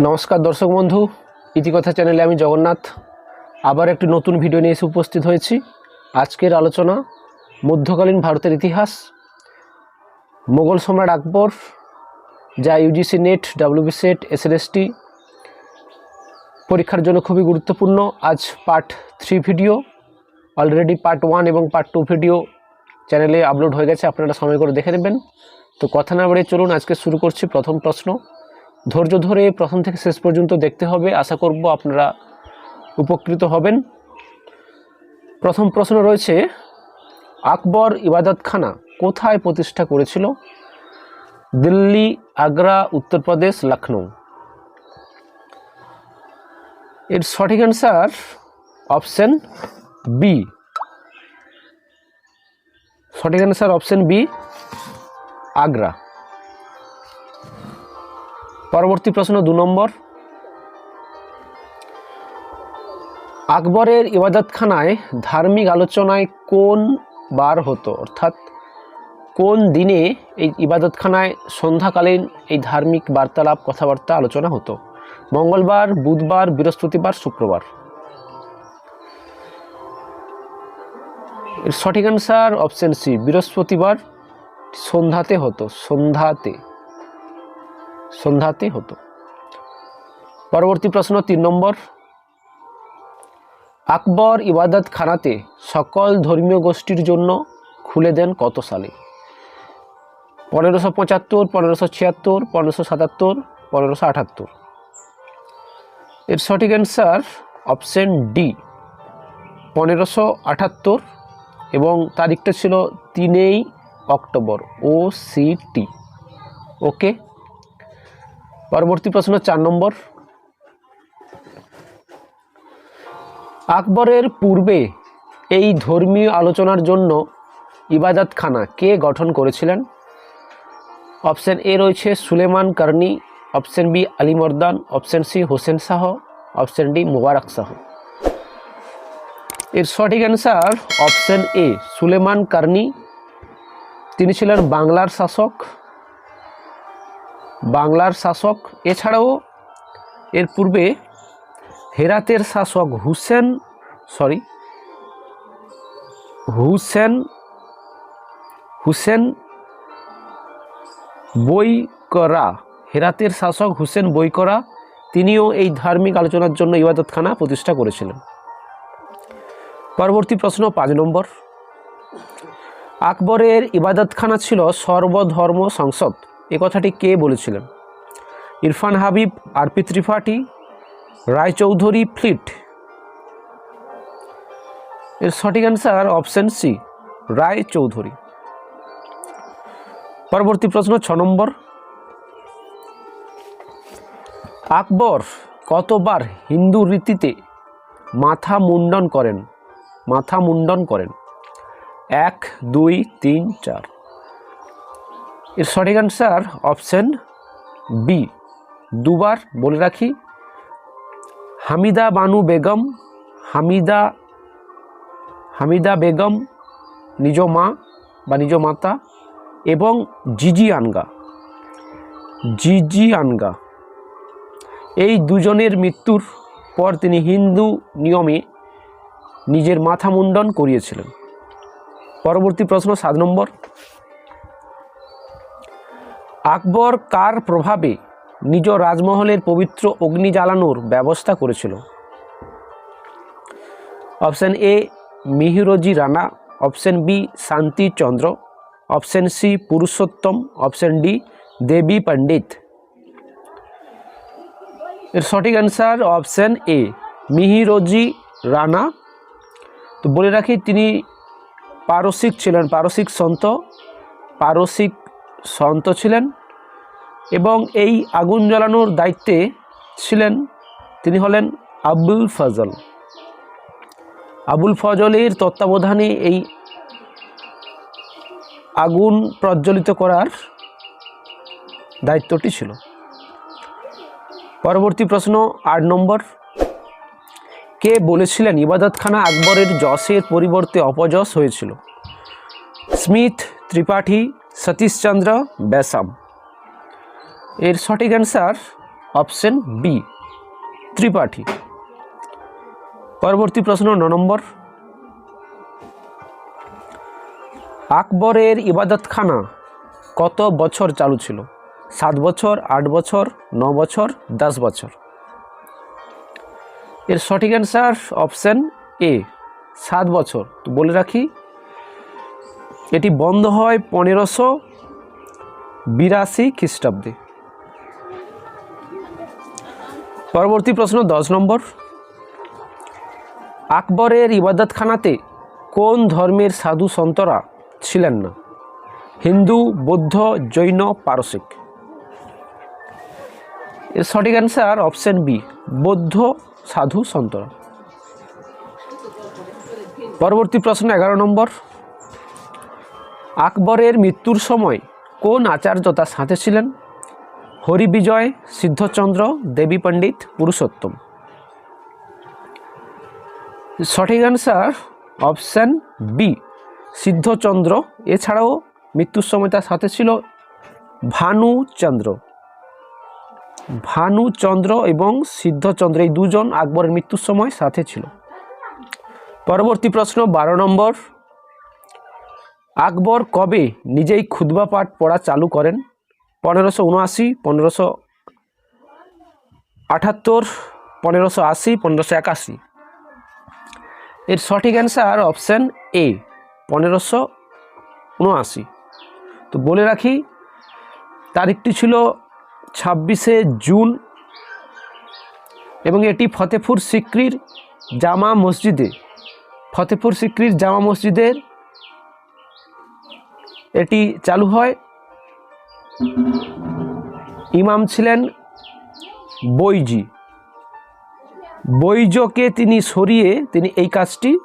নমস্কার দর্শক বন্ধু, ইতিকথা চ্যানেলে আমি জগন্নাথ। আবার একটি নতুন ভিডিও নিয়ে এসে উপস্থিত হয়েছি। আজকের আলোচনা, মধ্যকালীন ভারতের ইতিহাস, মোগল সম্রাট আকবর, যা UGC NET WB SET SLST পরীক্ষার জন্য খুবই গুরুত্বপূর্ণ। আজ part three video already part one এবং পার্ট টু ভিডিও চ্যানেলে আপলোড হয়ে গেছে, আপনারা সময় করে দেখে নেবেন। তো কথা না বাড়িয়ে চলুন, আজকে শুরু করছি প্রথম প্রশ্ন। ধৈর্য ধরে প্রথম থেকে শেষ পর্যন্ত দেখতে হবে। আশা করব আপনারা উপকৃত হবেন। প্রথম প্রশ্ন রয়েছে, আকবর ইবাদতখানা কোথায় প্রতিষ্ঠা করেছিল? দিল্লি, আগ্রা, উত্তরপ্রদেশ লখনৌ এর সঠিক অ্যান্সার অপশন বি সঠিক অ্যান্সার অপশন বি আগ্রা। পরবর্তী প্রশ্ন দু নম্বর। আকবরের ইবাদতখানায় ধার্মিক আলোচনায় কোন বার হতো? অর্থাৎ কোন দিনে এই ইবাদতখানায় সন্ধ্যাকালীন এই ধার্মিক বার্তালাপ, কথাবার্তা আলোচনা হতো? মঙ্গলবার, বুধবার, বৃহস্পতিবার, শুক্রবার। এর সঠিক অ্যান্সার অপশন সি বৃহস্পতিবার সন্ধ্যাতে হতো, সন্ধ্যাতে। সন্ধ্যাতে হতো। পরবর্তী প্রশ্ন তিন নম্বর। আকবর ইবাদত খানাতে সকল ধর্মীয় গোষ্ঠীর জন্য খুলে দেন কত সালে? পনেরোশো পঁচাত্তর, পনেরোশো ছিয়াত্তর, পনেরোশো সাতাত্তর, পনেরোশো আটাত্তর। এর সঠিক অ্যান্সার অপশন ডি পনেরোশো আটাত্তর এবং তারিখটা ছিল তিনেই অক্টোবর ও সি টি ওকে পরবর্তী প্রশ্ন চার নম্বর। আকবরের পূর্বে এই ধর্মীয় আলোচনার জন্য ইবাদতখানা কে গঠন করেছিলেন? অপশন এ রয়েছে Sulaiman Karrani, option B Ali Mardan, option C Hussain Shah, option D Mubarak Shah. এর সঠিক answer option A, Sulaiman Karrani. তিনি ছিলেন বাংলার শাসক। বাংলার শাসক। এছাড়াও এর পূর্বে হেরাতের শাসক হুসেন সরি হুসেন হুসেন বইকরা হেরাতের শাসক হুসেন বইকরা তিনিও এই ধার্মিক আলোচনার জন্য ইবাদতখানা প্রতিষ্ঠা করেছিলেন। পরবর্তী প্রশ্ন পাঁচ নম্বর। আকবরের ইবাদতখানা ছিল সর্বধর্ম সংসদ। এ কথাটি কে বলেছিলেন? Irfan Habib, RP Tripathi, Raychaudhuri Fleet. এর সঠিক answer option C Ray Chaudhuri পরবর্তী প্রশ্ন ছ নম্বর। আকবর কতবার হিন্দু রীতিতে মাথা মুন্ডন করেন? মাথা মুন্ডন করেন। এক, দুই, তিন, চার। এর সঠিক অ্যান্সার অপশন বি দুবার বলে রাখি, হামিদা বানু বেগম, হামিদা হামিদা বেগম, নিজ মা বা নিজ মাতা এবং জিজি আনগা। জিজি আনগা। এই দুজনের মৃত্যুর পর তিনি হিন্দু নিয়মে নিজের মাথা মুন্ডন করিয়েছিলেন। পরবর্তী প্রশ্ন সাত নম্বর। আকবর কার প্রভাবে নিজ রাজমহলের পবিত্র অগ্নি জ্বালানোর ব্যবস্থা করেছিল? Option A, Mihirji Rana. Option B Shantichandra option C, Purushottam. Option D, Devi Pandit. এর সঠিক answer option A, Mihirji Rana. তো বলে রাখি, তিনি পারসিক ছিলেন, পারসিক সন্ত, পারসিক সন্ত ছিলেন এবং এই আগুন জ্বালানোর দায়িত্বে ছিলেন তিনি হলেন আবুল ফজল। আবুল ফজলের তত্ত্বাবধানে এই আগুন প্রজ্বলিত করার দায়িত্বটি ছিল। পরবর্তী প্রশ্ন আট নম্বর। কে বলেছিলেন ইবাদতখানা আকবরের যশের পরিবর্তে অপযশ হয়েছিল? স্মিথ ত্রিপাঠী সতীশচন্দ্র ব্যাসাম এর সঠিক অ্যান্সার অপশন বি ত্রিপাঠী। পরবর্তী প্রশ্ন ন নম্বর। আকবরের ইবাদতখানা কত বছর চালু ছিল? সাত বছর, আট বছর, ন বছর, দশ বছর? এর সঠিক অ্যান্সার অপশন এ সাত বছর। তো বলে রাখি এটি বন্ধ হয় পনেরোশো বিরাশি খ্রিস্টাব্দে। পরবর্তী প্রশ্ন দশ নম্বর। আকবরের ইবাদতখানাতে কোন ধর্মের সাধু সন্তরা ছিলেন না? হিন্দু, বৌদ্ধ, জৈন, পারসিক। এর সঠিক অ্যান্সার অপশন বি বৌদ্ধ সাধু সন্তরা। পরবর্তী প্রশ্ন এগারো নম্বর। আকবরের মৃত্যুর সময় কোন আচার্য তার সাথে ছিলেন? হরিবিজয়, সিদ্ধচন্দ্র, দেবী পণ্ডিত, পুরুষোত্তম। সঠিক অ্যান্সার অপশান বি সিদ্ধচন্দ্র। এছাড়াও মৃত্যুর সময় তার সাথে ছিল ভানুচন্দ্র। ভানুচন্দ্র এবং সিদ্ধচন্দ্র, এই দুজন আকবরের মৃত্যুর সময় সাথে ছিল। পরবর্তী প্রশ্ন, বারো নম্বর। আকবর কবে নিজেই খুদবা পাঠ পড়া চালু করেন? পনেরোশো উনআশি, পনেরোশো আটাত্তর, পনেরোশো আশি, পনেরোশো একাশি। এর সঠিক অ্যান্সার অপশান এ পনেরোশো উনআশি। তো বলে রাখি, তারিখটি ছিল ছাব্বিশে জুন এবং এটি ফতেপুর সিক্রির জামা মসজিদে। ফতেপুর সিক্রির জামা মসজিদের এটি চালু হয়। ইমাম ছিলেন বৈজি। বৈজকে তিনি সরিয়ে তিনি এই কাজটি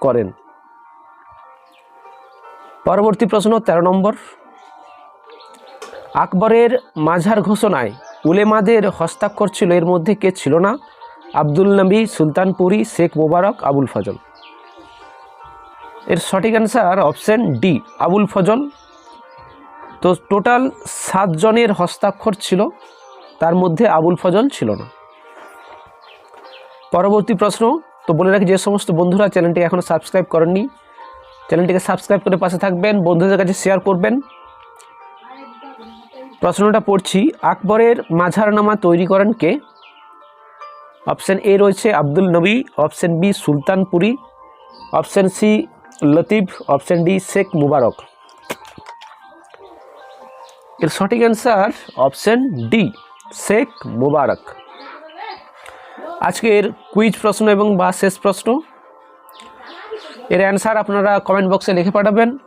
করেন। পরবর্তী প্রশ্ন ১৩ নম্বর। আকবরের মাঝার ঘোষণায় উলেমাদের হস্তাক্ষর ছিল, এর মধ্যে কে ছিল না? আব্দুল নবী, সুলতানপুরি, শেখ মোবারক, আবুল ফজল। এর সঠিক answer option D Abul Fazal. তো টোটাল সাতজনের হস্তাক্ষর ছিল, তার মধ্যে আবুল ফজল ছিল না। পরবর্তী প্রশ্ন, তো বলে রাখি যে সমস্ত বন্ধুরা চ্যানেলটি এখনও সাবস্ক্রাইব করেননি চ্যানেলটিকে সাবস্ক্রাইব করে পাশে থাকবেন, বন্ধুদের কাছে শেয়ার করবেন। প্রশ্নটা পড়ছি, আকবরের মাঝারনামা তৈরি করেন কে? অপশান এ রয়েছে Abdul Nabi option B Sultanpuri option C Latif option D Sheikh Mubarak. এর সঠিক answer option D Sheikh Mubarak. আজকের কুইজ প্রশ্ন এবং বা শেষ প্রশ্ন। এর অ্যান্সার আপনারা কমেন্ট বক্সে লিখে পাঠাবেন।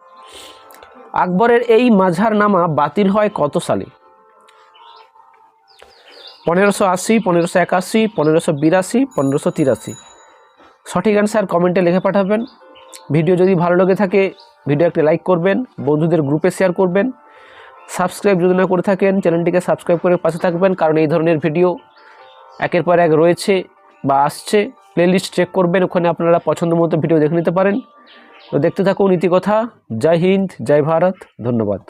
আকবরের এই মাঝার নামা বাতিল হয় কত সালে? পনেরোশো আশি, পনেরোশো একাশি, পনেরোশো বিরাশি, পনেরোশো তিরাশি। সঠিক অ্যান্সার কমেন্টে লিখে পাঠাবেন। ভিডিও যদি ভালো লেগে থাকে, ভিডিও একটি লাইক করবেন, বন্ধুদের গ্রুপে শেয়ার করবেন। সাবস্ক্রাইব যদি না করে থাকেন চ্যানেলটিকে সাবস্ক্রাইব করে পাশে থাকবেন, কারণ এই ধরনের ভিডিও একের পর এক রয়েছে বা আসছে। প্লেলিস্ট চেক করবেন, ওখানে আপনারা পছন্দ মতো ভিডিও দেখে নিতে পারেন। তো দেখতে থাকুন নীতিকথা জয় হিন্দ, জয় ভারত, ধন্যবাদ।